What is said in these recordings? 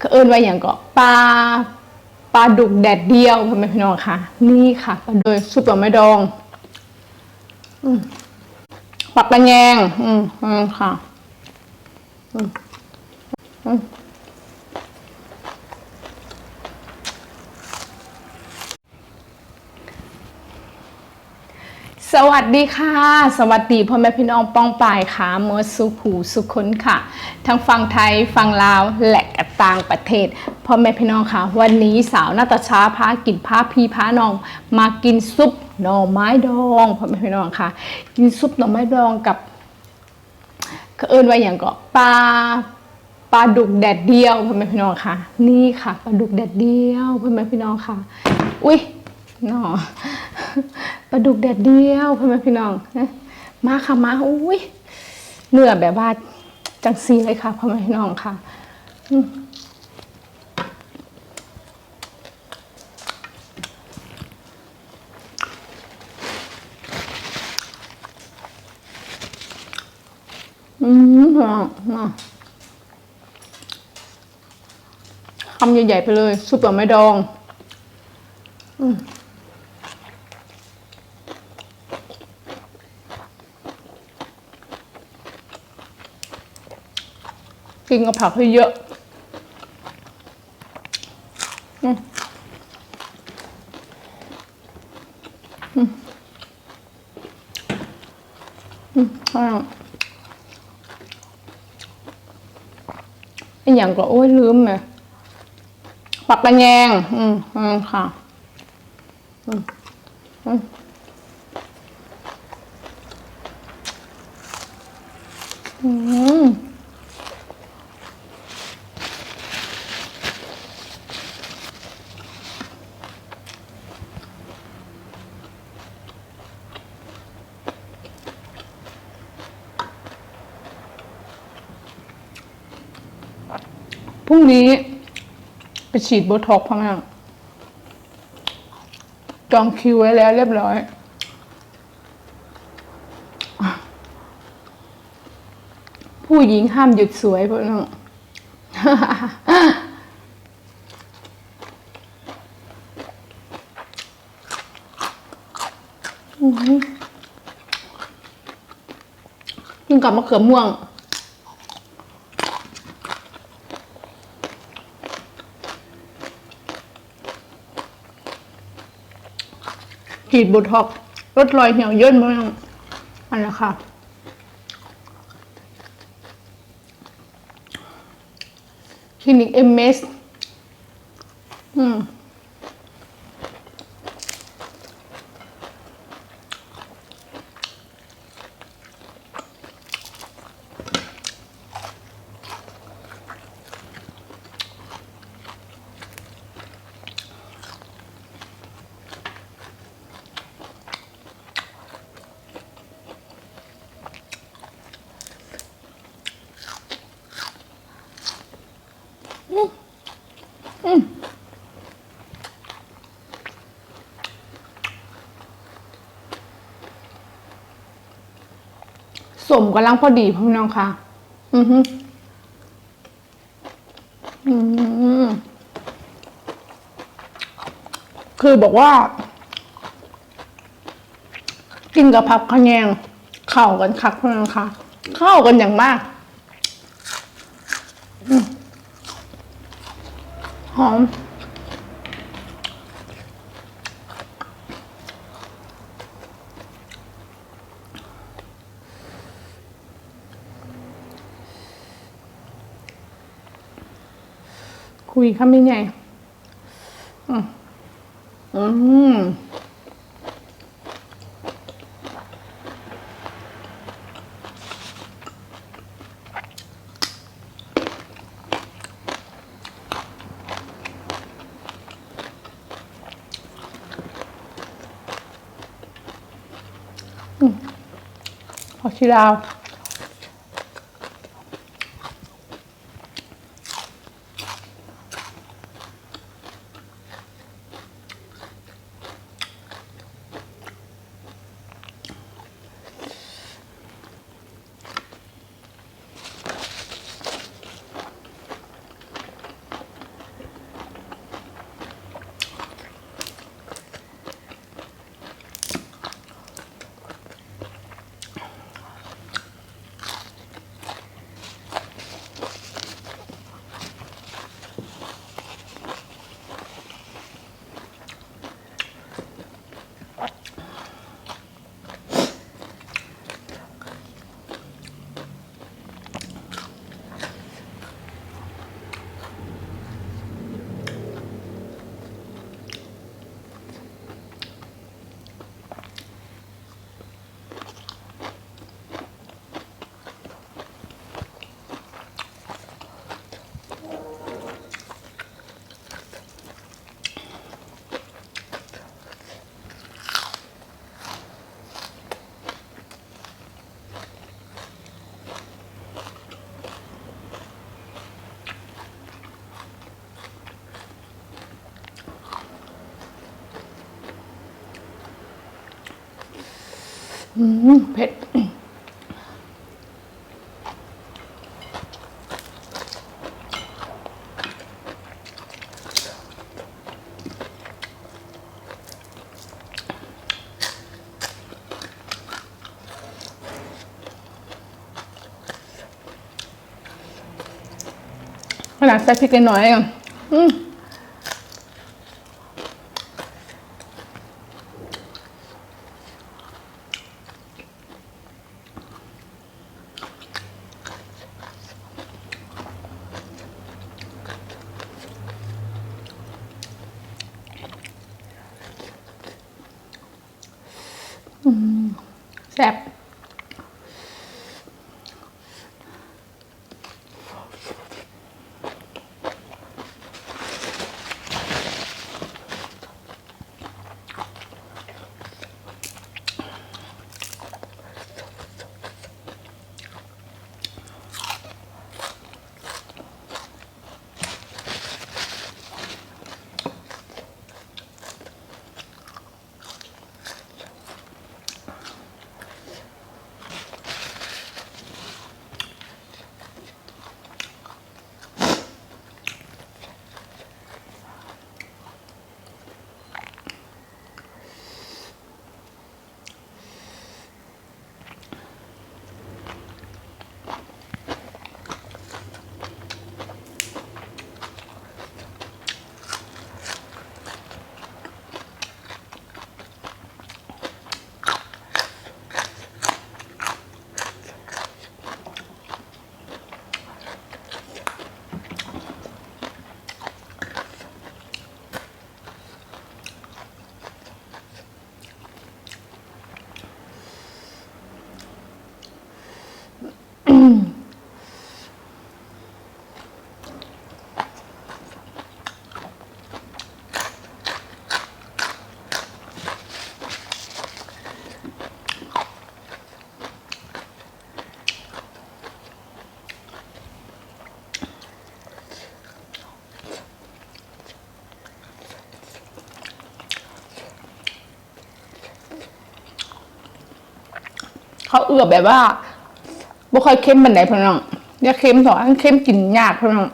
ก็เอิ้นว่าอย่างก็ปลาปลาดุกแดดเดียวพ่อแม่พี่น้องค่ะ นี่ค่ะปลาโดยซุปหน่อไม่ดองปักตะแยงอืมอืมค่ะ อืม สวัสดีค่ะ สวัสดีพ่อแม่พี่น้องป้องปายค่ะเมื่อสุขูสุคนค่ะ ทั้งฟังไทยฟังลาวและกต่างประเทศพ่อแม่พี่น้องค่ะ วันนี้สาวนาตาชาพากินพาพี่พาน้อง มากินซุปหน่อไม้ดองพ่อแม่พี่น้องค่ะ กินซุปหน่อไม้ดองกับเอิ้นว่าอย่างก็ปลาปลาดุกแดดเดียวพ่อแม่พี่น้องค่ะ นี่ค่ะปลาดุกแดดเดียวพ่อแม่พี่น้องค่ะ อุ้ย น้อปลาดุกแดดเดียวพ่อแม่พี่น้องมาค่ะมาอุ้ยเนื้อแบบว่าจังซีเลยค่ะพ่อแม่พี่น้องค่ะอืมหอมหอมคำใหญ่ๆไปเลยซุปหน่อไม้ดองกิ นกับผักให้เยอะอืมอืมอืมอร่อยไอ้อย่างก็โอ้ยลืมเลยปักตะแยงอืมอืมค่ะ อืมอืมอืม พรุ่งนี้ ไปฉีดโบท็อกซ์พ่อแม่จองคิวไว้แล้วเรียบร้อย ผู้หญิงห้ามหยุดสวยพ่อน้องอือหือกินกับมะเขือม่วง ฉีดโบท็อกลดรอยเหี่ยวย่นบ้างอันละค่ะคลินิกเอ็มเอสอืม มกำลังพอดีพี่น้องค่ะ อือฮึอืมคือบอกว่า กินกับผักขะแยงเข้ากันคักพ่อพี่น้องค่ะ เข้ากันอย่างมากหอม คุยคำนี้ไงอืมอืมอืมชีลาว อืมเผ็ดขนาดใส่พริกน้อยอะอืม แเขาเอือบแบบว่าบ่ค่อยเค็มบันไดพี่น้องอย่าเค็มสองอันเค็มกินยากพี่น้อง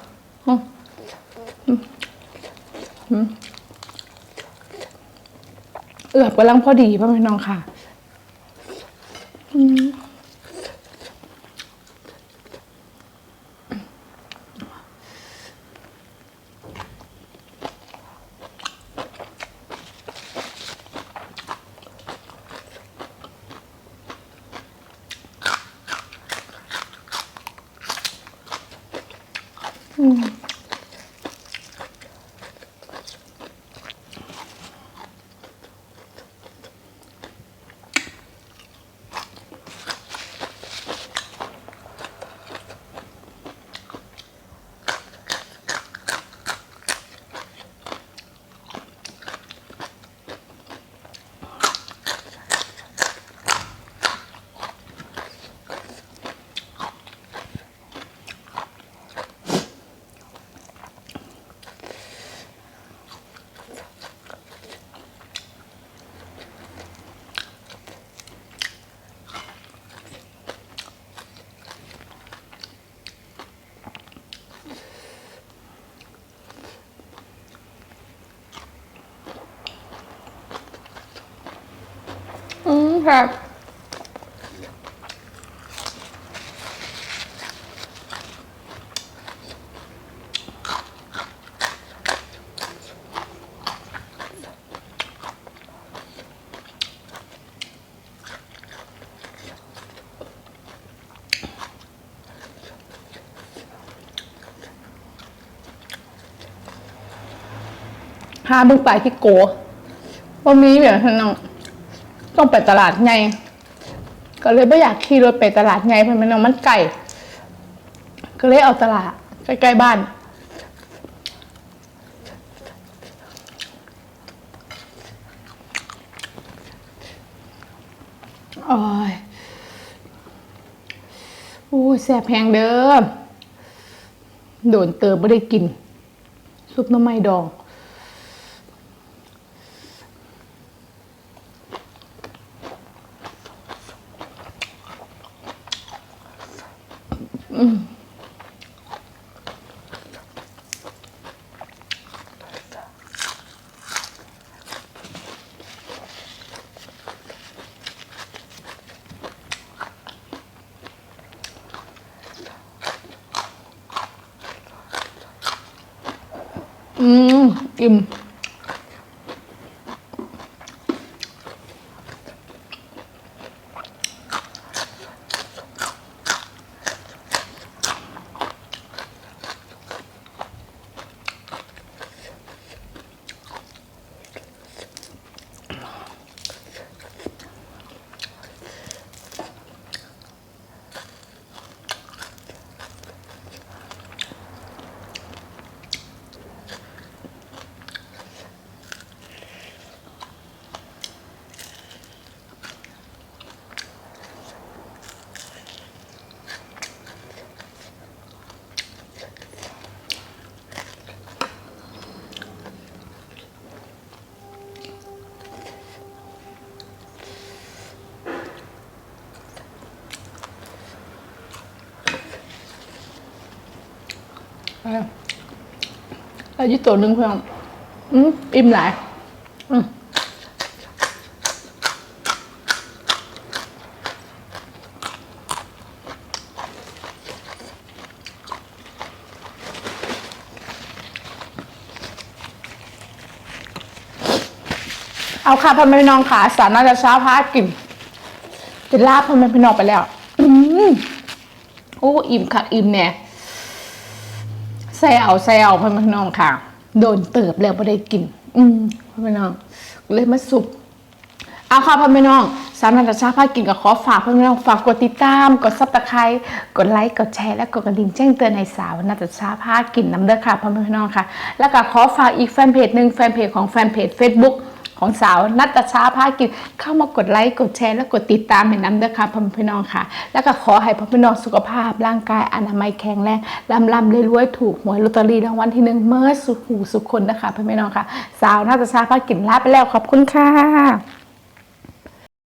เอือบกำลังพอดีพ่อพี่น้องค่ะอืมอืม ค่ะหาเบึงไปที่โกว่ามีแบบนั้นน้อง ต้องไปตลาดไงก็เลยไม่อยากขี่รถไปตลาดไงเพราะมันน้องมันไกลก็เลยเอาตลาดใกล้ๆบ้านโอ้ยอู้แสบแพงเด้อโดนเติมไม่ได้กิน ซุปน้ำไม้ดอง ừ. 음, 임. อะไรอะไรยี่ตัวหนึ่งเพื่อนอืมอิ่มหลายเอาค่ะพ่อแม่พี่น้องค่ะสารน่าจะเช้าพากินจะลาบพ่อแม่พี่น้องไปแล้ว อืมโอ้อิ่มค่ะอิ่มเนี่ยแซวแซวพ่อแม่พี่น้องค่ะ โดนเติบแล้วไม่ได้กิน อืมพ่อแม่พี่น้องเลยมาสุกเอาค่ะพ่อแม่พี่น้องสามนันตชาพากินกับขอฝากพ่อแม่พี่น้องฝากกดติดตาม กดซับสไครต์กดไลค์กดแชร์และกดกระดิ่งแจ้งเตือนในสาวนัตชาพากินน้ำเด้อค่ะพ่อแม่พี่น้องค่ะ แล้วก็ขอฝากอีกแฟนเพจหนึ่งแฟนเพจของแฟนเพจ Facebook ของสาวนัตชาพากินเข้ามากดไลค์กดแชร์และกดติดตามให้น้ำเด้อค่ะพ่อแม่พี่น้องค่ะ แล้วก็ขอให้พ่อแม่พี่น้องสุขภาพ ร่างกายอนามัยแข็งแรงลำลำรวยๆถูกหวยลอตเตอรี่รางวัลที่หนึ่งเมื่อสุขหูสุขคนนะคะพ่อแม่พี่น้องค่ะ สาวนัตชาพากินลาไปแล้วขอบคุณค่ะ